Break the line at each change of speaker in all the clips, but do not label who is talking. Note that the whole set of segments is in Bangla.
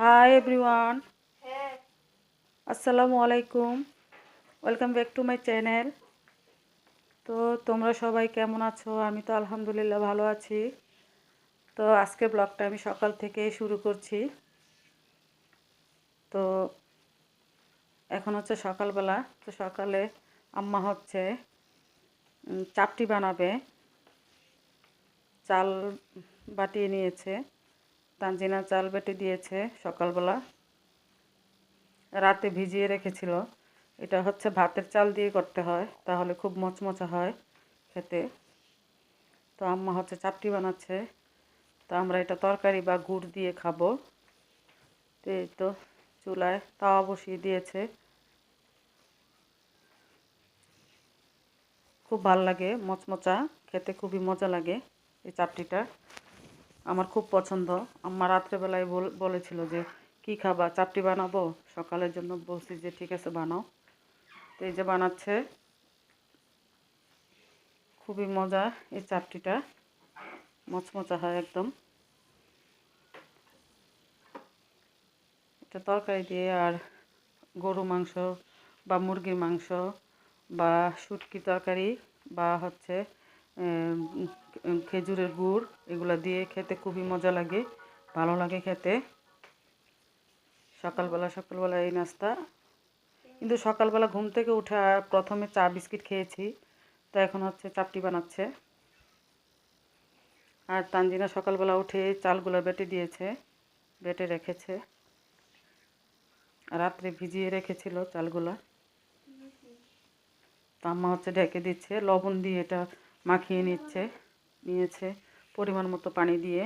হাই এভরিওয়ান আসসালামু আলাইকুম welcome back to my channel তো তোমরা সবাই কেমন আছো? আমি তো আলহামদুলিল্লাহ ভালো আছি। তো আজকে ব্লগটা আমি সকাল থেকে শুরু করছি। তো এখন হচ্ছে সকালবেলা। তো সকালে আম্মা হচ্ছে চাপটি বানাবে। চাল বাটিয়ে নিয়েছে। তানজিনা চাল বেটে দিয়েছে সকালবেলা। রাতে ভিজিয়ে রেখেছিল। এটা হচ্ছে ভাতের চাল দিয়ে করতে হয়, তাহলে খুব মচমচা হয় খেতে। তো আম্মা হচ্ছে চাপটি বানাচ্ছে। তো আমরা এটা তরকারি বা গুড় দিয়ে খাব। তো এই তো চুলায় তাওয়া বসিয়ে দিয়েছে। খুব ভালো লাগে মচমচা, খেতে খুবই মজা লাগে এই চাপটিটা আমার খুব পছন্দ। আমার রাত্রেবেলায় বল- বলেছিল যে, কি খাবা? চাপটি বানাবো? সকালের জন্য বলছি যে, ঠিক আছে, বানাও। তো এই যে বানাচ্ছে। খুবই মজা এই চাপটিটা মচমচা হয় একদম। এটা তরকারি দিয়ে আর গরু মাংস বা মুরগির মাংস বা শুটকি তরকারি বা হচ্ছে খেজুরের গুড়, এগুলো দিয়ে খেতে খুবই মজা লাগে, ভালো লাগে খেতে। সকালবেলা সকালবেলা এই নাস্তা। কিন্তু সকালবেলা ঘুম থেকে উঠে প্রথমে চা বিস্কিট খেয়েছি, তো এখন হচ্ছে চাপটি বানাচ্ছে। আর তানজিনা সকালবেলা উঠে চালগুলো বেটে দিয়েছে, বেটে রেখেছে। রাত্রে ভিজিয়ে রেখেছিল চালগুলা। তাম্মা হচ্ছে ঢেকে দিচ্ছে, লবণ দিয়ে এটা মাখিয়ে নিচ্ছে, নিয়েছে পরিমাণ মতো পানি দিয়ে।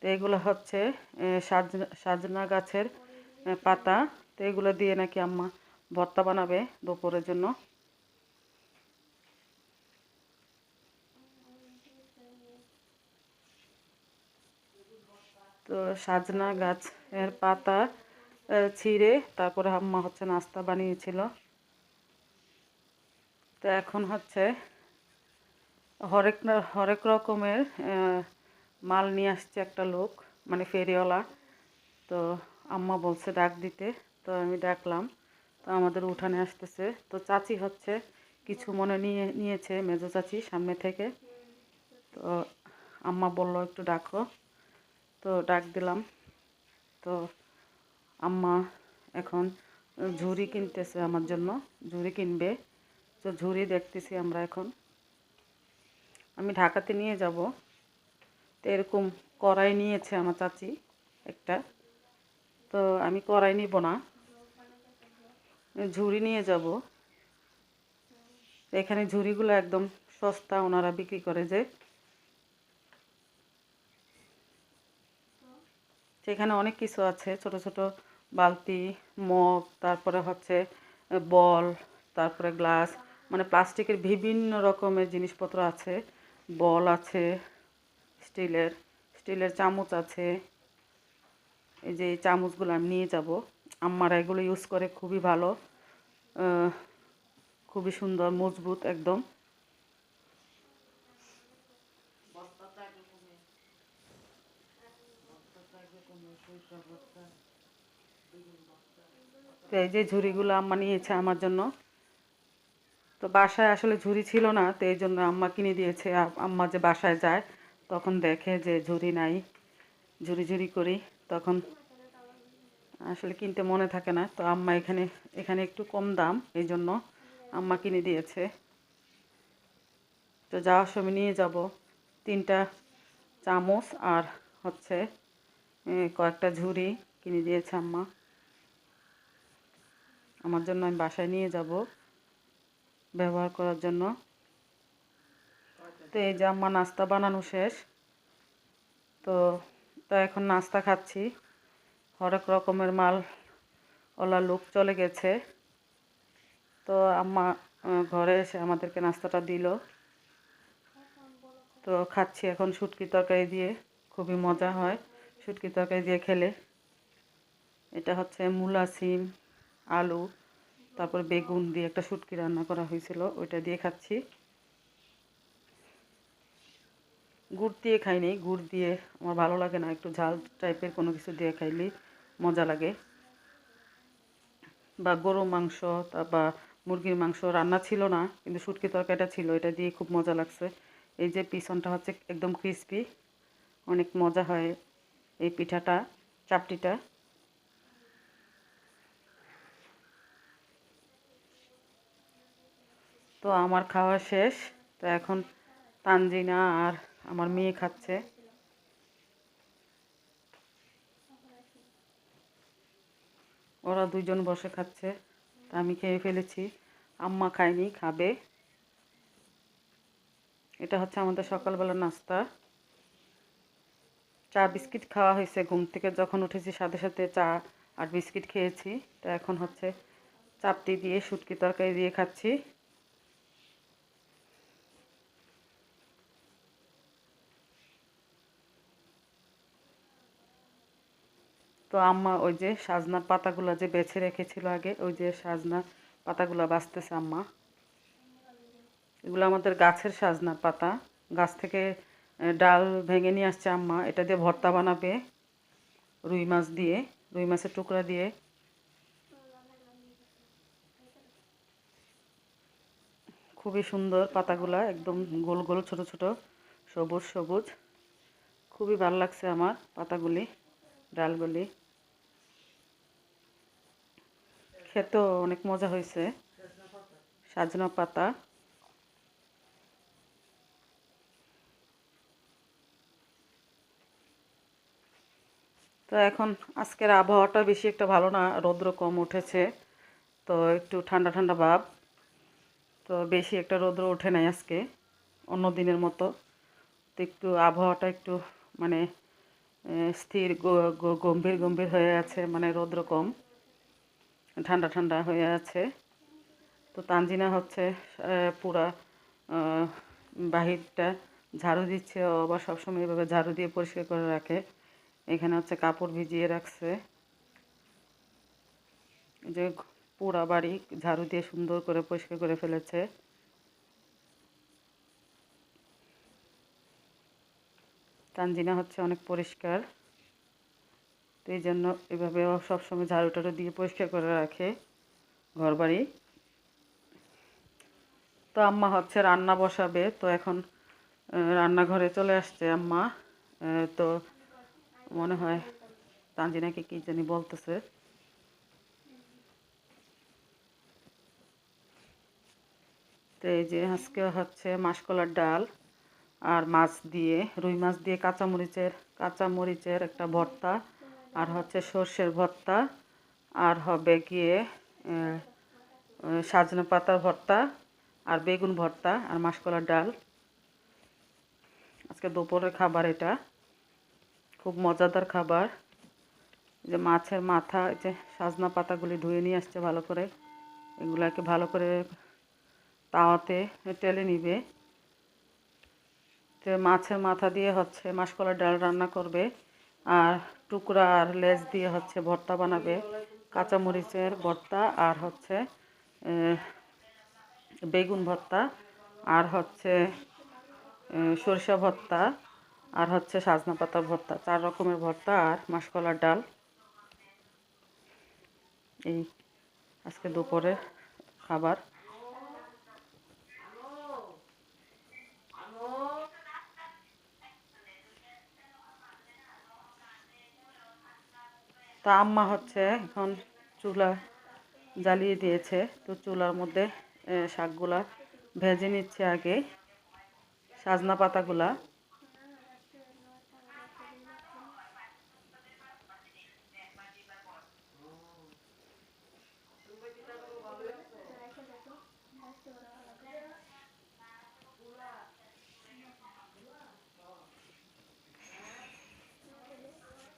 তো এগুলো হচ্ছে সাজনা সাজনা গাছের পাতা। তো এগুলো দিয়ে নাকি আম্মা ভর্তা বানাবে দুপুরের জন্য। তো সাজনা গাছের পাতা ছিঁড়ে তারপরে আম্মা হচ্ছে নাস্তা বানিয়েছিল। তো এখন হচ্ছে হরেক হরেক রকমের মাল নিয়ে আসছে একটা লোক মানে ফেরিওয়ালা। তো আম্মা বলছে ডাক দিতে, তো আমি ডাকলাম। তো আমাদের উঠানে আসতেছে। তো চাচি হচ্ছে, কিছু মনে নিয়ে, নিয়েছে মেজো চাচি সামনে থেকে। তো আম্মা বলল, একটু ডাকো। তো ডাক দিলাম। তো আম্মা এখন ঝুড়ি কিনতেছে আমার জন্য, ঝুড়ি কিনবে। তো ঝুড়ি দেখতেছি আমরা এখন। আমি ঢাকাতে নিয়ে যাব। তো এরকম কড়াই নিয়েছে আমার চাচি একটা। তো আমি কড়াই নিব না। ঝুড়ি নিয়ে যাব। এখানে ঝুড়িগুলো একদম সস্তা ওনারা বিক্রি করে যে। সেখানে অনেক কিছু আছে, ছোট ছোট বালতি, মগ, তারপরে হচ্ছে বল, তারপরে গ্লাস মানে প্লাস্টিকের বিভিন্ন রকমের জিনিসপত্র আছে। বল আছে, স্টিলের স্টিলের চামচ আছে। এই যে এই চামচগুলো আমি নিয়ে যাব। আম্মারা এগুলো ইউজ করে খুবই ভালো। খুবই সুন্দর, মজবুত একদম। তো এই যে ঝুড়িগুলো আম্মা নিয়েছে আমার জন্য। তো বাসায় আসলে ঝুড়ি ছিল না, তো এই জন্য আম্মা কিনে দিয়েছে। আম্মা যে বাসায় যায়, তখন দেখে যে ঝুড়ি নাই। ঝুড়ি ঝুড়ি করি, তখন আসলে কিনতে মনে থাকে না। তো আম্মা এখানে এখানে একটু কম দাম, এই জন্য আম্মা কিনে দিয়েছে। তো যাওয়ার সময় নিয়ে যাব। তিনটা চামচ আর হচ্ছে কয়েকটা ঝুড়ি কিনে দিয়েছে আম্মা। আমার জন্য আমি বাসায় নিয়ে যাব। ব্যবহার করার জন্য। তো এই যে আম্মা নাস্তা বানানো শেষ। তো তো এখন নাস্তা খাচ্ছি। হরেক রকমের মাল ওলা লোক চলে গেছে। তো আম্মা ঘরে এসে আমাদেরকে নাস্তাটা দিল। তো খাচ্ছি এখন শুটকি তরকারি দিয়ে, খুবই মজা হয় শুটকি তরকারি দিয়ে খেলে। এটা হচ্ছে মূলা, সিম, আলু। তারপর বেগুন দিয়ে একটা শুটকি রান্না করা হয়েছিল, ওইটা দিয়ে খাচ্ছি। গুড় দিয়ে খাইনি, গুড় দিয়ে আমার ভালো লাগে না, একটু ঝাল টাইপের কোনো কিছু দিয়ে খাইলে মজা লাগে। বা গরু মাংস বা মুরগির মাংস রান্না ছিল না, কিন্তু শুটকি তরকারিটা ছিল, এটা দিয়ে খুব মজা লাগছে। এই যে পিছনটা হচ্ছে একদম ক্রিস্পি অনেক মজা হয় এই পিঠাটা, চাপটিটা। তো আমার খাওয়া শেষ। তো এখন তানজিনা আর আমার মেয়ে খাচ্ছে। ওরা দুইজন বসে খাচ্ছে। তা আমি খেয়ে ফেলেছি। আম্মা খায়নি, খাবে। এটা হচ্ছে আমাদের সকালবেলা নাস্তা। চা, বিস্কিট খাওয়া হয়েছে ঘুম থেকে। যখন উঠেছি সাথে সাথে চা আর বিস্কিট খেয়েছি। তো এখন হচ্ছে চাপটি দিয়ে, শুটকি তরকারি দিয়ে খাচ্ছি। তো আম্মা ওই যে সাজনার পাতাগুলো যে বেছে রেখেছিল আগে, ওই যে সাজনা পাতাগুলো বাঁচতেছে আম্মা। এগুলো আমাদের গাছের সাজনার পাতা। গাছ থেকে ডাল ভেঙে নিয়ে আসছে আম্মা। এটা দিয়ে ভর্তা বানাবে রুই মাছ দিয়ে, রুই মাছের টুকরা দিয়ে। খুবই সুন্দর পাতাগুলা, একদম গোল গোল, ছোট ছোট, সবুজ সবুজ। খুবই ভালো লাগছে আমার পাতাগুলি, ডালগুলি। খেতেও অনেক মজা হয়েছে। সাজনা পাতা। তো এখন আজকের আবহাওয়াটা বেশি একটা ভালো না, রৌদ্র কম উঠেছে। তো একটু ঠান্ডা ঠান্ডা ভাব। তো বেশি একটা রৌদ্র ওঠে নাই আজকে, অন্য দিনের মতো। তো একটু আবহাওয়াটা একটু মানে স্থির গম্ভীর গম্ভীর হয়ে আছে মানে রৌদ্র কম। ঠান্ডা ঠান্ডা হয়ে আছে। তো তানজিনা হচ্ছে পুরা বাহিরটা ঝাড়ু দিচ্ছে। আবার সবসময় এভাবে ঝাড়ু দিয়ে পরিষ্কার করে রাখে। এখানে হচ্ছে কাপড় ভিজিয়ে রাখছে। যে পুরা বাড়ি ঝাড়ু দিয়ে সুন্দর করে পরিষ্কার করে ফেলেছে। তানজিনা হচ্ছে অনেক পরিষ্কার। তো এই জন্য এভাবে সবসময় ঝাড়ু টাড়ু দিয়ে পরিষ্কার করে রাখে ঘর বাড়ি তো আম্মা হচ্ছে রান্না বসাবে, তো এখন রান্নাঘরে চলে আসছে আম্মা। তো মনে হয় তানজিনাকে কি জানি বলতেছে। তো এই যে আজকে হচ্ছে মাসকলার ডাল আর মাছ দিয়ে, রুই মাছ দিয়ে কাঁচামরিচের কাঁচামরিচের একটা ভর্তা। আর হচ্ছে সর্ষের ভর্তা, আর হবে গিয়ে সাজনা পাতার ভর্তা আর বেগুন ভর্তা আর মাসকলার ডাল। আজকে দুপুরের খাবার এটা, খুব মজাদার খাবার। যে মাছের মাথা যে সাজনা পাতাগুলি ধুয়ে নিয়ে আসছে ভালো করে, এগুলাকে ভালো করে তাওয়াতে টেলে নিবে। তো মাছের মাথা দিয়ে হচ্ছে মাসকলার ডাল রান্না করবে। আর টুকরা আর লেজ দিয়ে হচ্ছে ভর্তা বানাবে। কাঁচামরিচের ভর্তা আর হচ্ছে বেগুন ভর্তা আর হচ্ছে সরিষা ভর্তা আর হচ্ছে সাজনা পাতা ভর্তা, চার রকমের ভর্তা আর মাসকলার ডাল। এই আজকে দুপুরে খাবার। তা আম্মা হচ্ছে এখন চুলা জ্বালিয়ে দিয়েছে। তো চুলার মধ্যে শাকগুলা ভেজে নিচ্ছে আগে। সাজনা পাতাগুলা।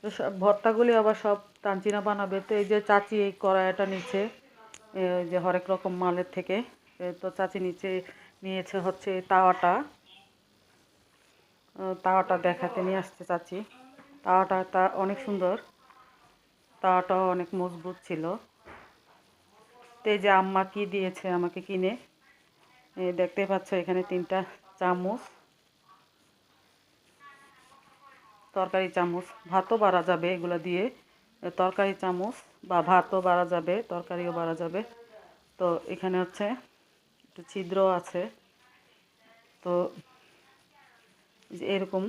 তো সব ভর্তাগুলি আবার সব তানচিনা বানাবে। তো এই যে চাচি এই কড়াইটা নিচ্ছে যে হরেক রকম মালের থেকে তো চাচি নিচে নিয়েছে হচ্ছে তাওয়াটা। তাওয়াটা দেখাতে নিয়ে আসছে চাচি। তাওয়াটা তা অনেক সুন্দর। তাওয়াটাও অনেক মজবুত ছিল। তো যে আম্মা কি দিয়েছে আমাকে কিনে দেখতে পাচ্ছ এখানে তিনটা চামচ। তরকারি চামচ, ভাতও বাড়া যাবে এগুলো দিয়ে। তরকারি চামচ বা ভাতও বাড়া যাবে, তরকারিও বাড়া যাবে। তো এখানে হচ্ছে একটু ছিদ্র আছে। তো এরকম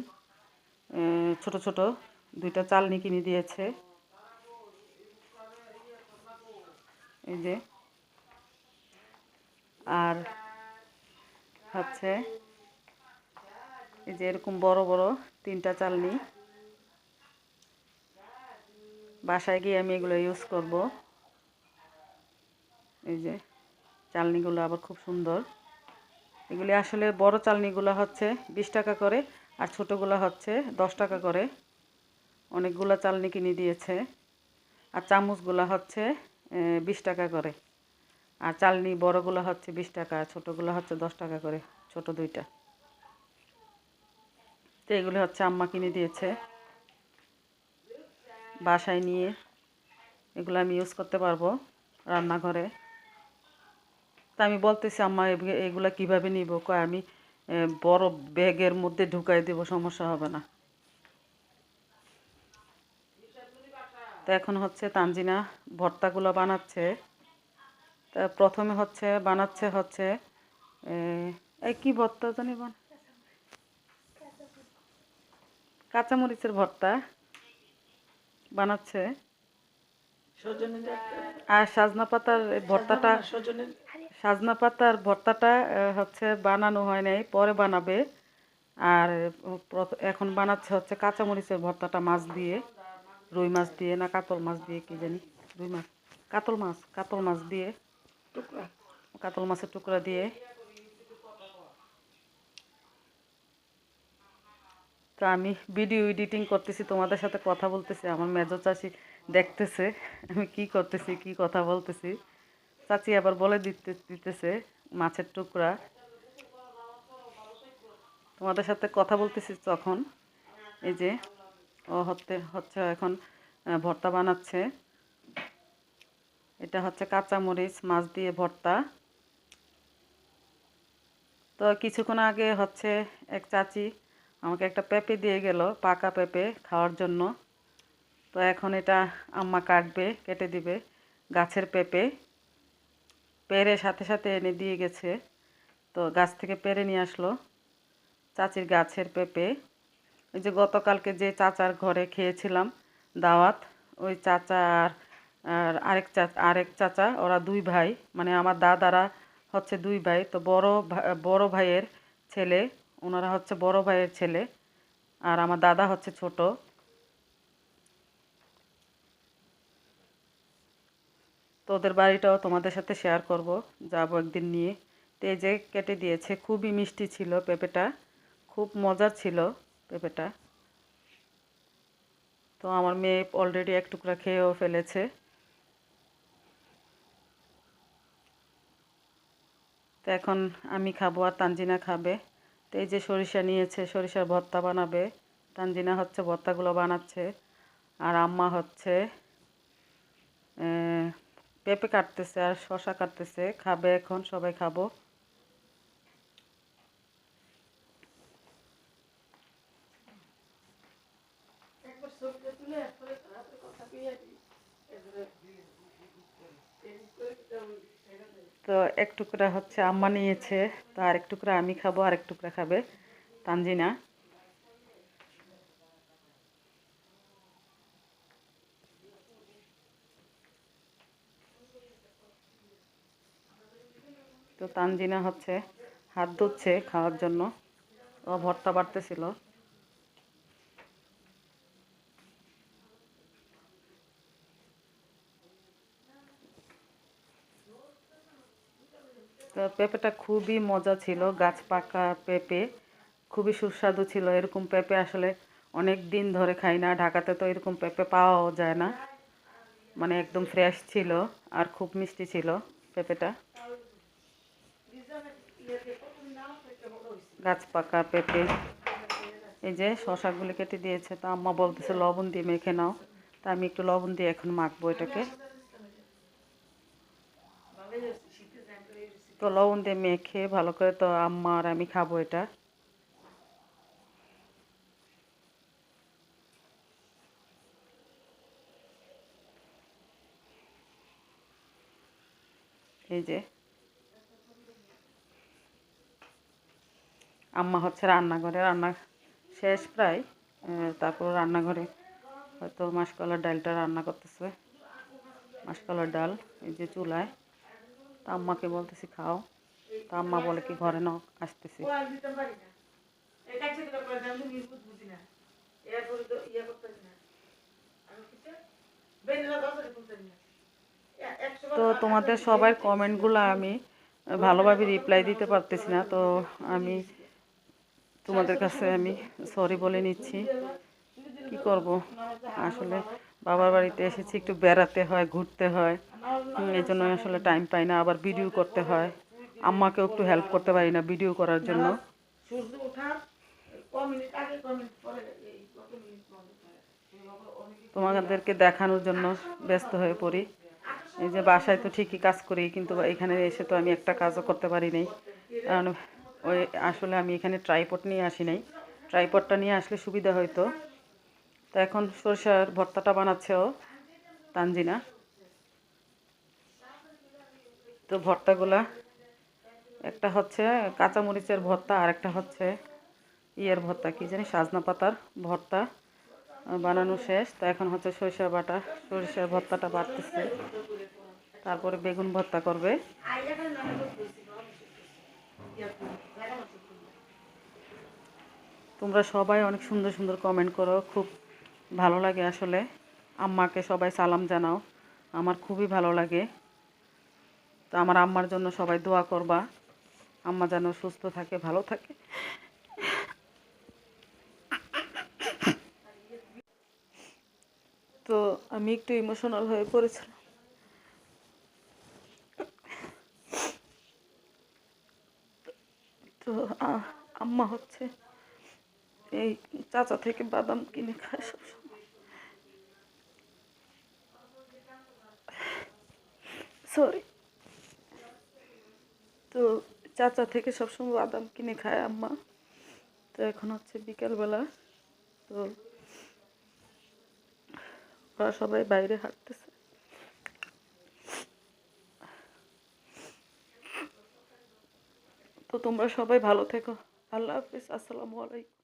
ছোট ছোট দুইটা চালনি কিনে দিয়েছে। এই যে, আর হচ্ছে এই যে এরকম বড় বড় তিনটা চালনি। বাসায় গিয়ে আমি এগুলো ইউজ করব। এই যে, চালনিগুলো আবার খুব সুন্দর। এগুলি আসলে বড় চালনিগুলো হচ্ছে বিশ টাকা করে আর ছোটোগুলো হচ্ছে দশ টাকা করে। অনেকগুলো চালনি কিনে দিয়েছে। আর চামচগুলো হচ্ছে বিশ টাকা করে। আর চালনি বড়গুলো হচ্ছে বিশ টাকা ছোটোগুলো হচ্ছে দশ টাকা করে, ছোট দুইটা। তো এগুলো হচ্ছে আম্মা কিনে দিয়েছে। বাসায় নিয়ে এগুলো আমি ইউজ করতে পারব রান্নাঘরে। তা আমি বলতেছি, আম্মা এগ- এগুলা কীভাবে নিব? কয়, আমি বড় ব্যাগের মধ্যে ঢুকাই দেবো, সমস্যা হবে না। তো এখন হচ্ছে তানজিনা ভর্তাগুলো বানাচ্ছে। তা প্রথমে হচ্ছে, বানাচ্ছে হচ্ছে এই কি ভর্তা জানি বান কাঁচামরিচের ভর্তা। বানাচ্ছে। আর সাজনা পাতার ভর্তাটা সাজনা পাতার ভর্তাটা হচ্ছে বানানো হয় নাই পরে বানাবে। আর এখন বানাচ্ছে হচ্ছে কাঁচামরিচের ভর্তাটা মাছ দিয়ে রুই মাছ দিয়ে না কাতল মাছ দিয়ে কি জানি রুই মাছ কাতল মাছ কাতল মাছ দিয়ে
টুকরা।
কাতল মাছের টুকরা দিয়ে। তো আমি ভিডিও এডিটিং করতেছি, তোমাদের সাথে কথা বলতেছি, আমার মেজো চাষি দেখতেছে, আমি কি করতেছি, কি কথা বলতেছি। চাচি আবার বলে দিতে, দিতেছে, মাছের টুকরা। তোমাদের সাথে কথা বলতেছি তখন, এই যে, ও হতে হচ্ছে এখন ভর্তা বানাচ্ছে। এটা হচ্ছে কাঁচামরিচ, মাছ দিয়ে ভর্তা। তো কিছুক্ষণ আগে হচ্ছে এক চাচি আমাকে একটা পেঁপে দিয়ে গেল, পাকা পেঁপে খাওয়ার জন্য। তো এখন এটা আম্মা কাটবে, কেটে দিবে গাছের পেঁপে। পেরে সাথে সাথে এনে দিয়ে গেছে। তো গাছ থেকে পেরে নিয়ে আসলো চাচির গাছের পেঁপে। ওই যে গতকালকে যে চাচার ঘরে খেয়েছিলাম দাওয়াত, ওই চাচা আর আর আরেক চাচা আরেক চাচা, ওরা দুই ভাই মানে আমার দাদারা হচ্ছে দুই ভাই। তো বড় বড় ভাইয়ের ছেলে ওনারা হচ্ছে বড় ভাইয়ের ছেলে আর আমার দাদা হচ্ছে ছোট। তো ওদের বাড়িটাও তোমাদের সাথে শেয়ার করব, যাব একদিন নিয়ে। তো এই যে কেটে দিয়েছে, খুবই মিষ্টি ছিল পেঁপেটা, খুব মজার ছিল পেঁপেটা। তো আমার মেয়ে অলরেডি এক টুকরা খেয়েও ফেলেছে। তো এখন আমি খাব আর তানজিনা খাবে। তো এই যে সরিষা নিয়েছে, সরিষার ভর্তা বানাবে। তানজিনা হচ্ছে ভর্তাগুলো বানাচ্ছে। আর আম্মা হচ্ছে পেঁপে কাটতেছে আর শশা কাটতেছে। খাবে এখন, সবাই খাব। তো এক টুকরা হচ্ছে আম্মা নিয়েছে, তো আর এক টুকরা আমি খাব আর এক টুকরা খাবে তানজিনা। তো তানজিনা হচ্ছে হাত ধুচ্ছে খাওয়ার জন্য। ও ভর্তা বাড়তেছিল। পেঁপেটা খুবই মজা ছিল, গাছ পাকা পেঁপে, খুবই সুস্বাদু ছিল। এরকম পেঁপে আসলে অনেক দিন ধরে খাই না, ঢাকাতে তো এরকম পেঁপে পাওয়াও যায় না। মানে একদম ফ্রেশ ছিল আর খুব মিষ্টি ছিল পেঁপেটা। গাছ পাকা পেঁপে। এই যে শশাগুলি কেটে দিয়েছে, তো আম্মা বলতেছে, লবণ দিয়ে মেখে নাও। তা আমি একটু লবণ দিয়ে এখন মাখবো এটাকে। তো লবণ দিয়ে মেখে ভালো করে তো আম্মা আর আমি খাব এটা। এই যে। আম্মা হচ্ছে রান্নাঘরে, রান্না শেষ প্রায় তারপর রান্নাঘরে হয়তো মাসকলার ডালটা রান্না করতেছে। মাসকলার ডাল, এই যে চুলায়। তা আম্মাকে বলতেছি খাও। তা আম্মা বলে কি ঘরে আসতেছি।
না। এরপরে তো ইয়ে
তো তোমাদের সবার কমেন্টগুলো আমি ভালোভাবে রিপ্লাই দিতে পারতেছি না। তো আমি তোমাদের কাছে আমি সরি বলে নিচ্ছি। কি করব? আসলে বাবার বাড়িতে এসেছি, একটু বেড়াতে হয়, ঘুরতে হয়। এই জন্য আসলে টাইম পাই না, আবার ভিডিও করতে হয়। আম্মাকেও একটু হেল্প করতে পারি না ভিডিও করার জন্য। তোমাদেরকে দেখানোর জন্য ব্যস্ত হয়ে পড়ি। এই যে বাসায় তো ঠিকই কাজ করি, কিন্তু এখানে এসে তো আমি একটা কাজও করতে পারি নাই। কারণ ওই আসলে আমি এখানে ট্রাইপড নিয়ে আসি নাই। ট্রাইপডটা নিয়ে আসলে সুবিধা হতো তো এখন সরষার ভর্তাটা বানাচ্ছে ও, তানজিনা। তো ভর্তাগুলা, একটা হচ্ছে কাঁচামরিচের ভর্তা, আর একটা হচ্ছে ইয়ের ভর্তা, কি জানি, সাজনা পাতার ভর্তা বানানো শেষ। তো এখন হচ্ছে সরিষা বাটা, সরিষার ভর্তাটা বাড়তেছে। তারপরে বেগুন ভর্তা করবে। তোমরা সবাই অনেক সুন্দর সুন্দর কমেন্ট করো, খুব ভালো লাগে আসলে। আম্মাকে সবাই সালাম জানাও। আমার খুবই ভালো লাগে। তো আমার আম্মার জন্য সবাই দোয়া করবা। আম্মা যেন সুস্থ থাকে, ভালো থাকে। তো আমি একটু ইমোশনাল হয়ে পড়েছিলাম। তো আম্মা হচ্ছে এই চাচা থেকে বাদাম কিনে খায় সবসময়। সরি। তো চাচা থেকে সবসময় বাদাম কিনে খায় আম্মা। তো এখন হচ্ছে বিকেলবেলা। তো ওরা সবাই বাইরে হাঁটতেছে। তো তোমরা সবাই ভালো থেকো। আল্লাহ হাফিজ। আসসালামু আলাইকুম।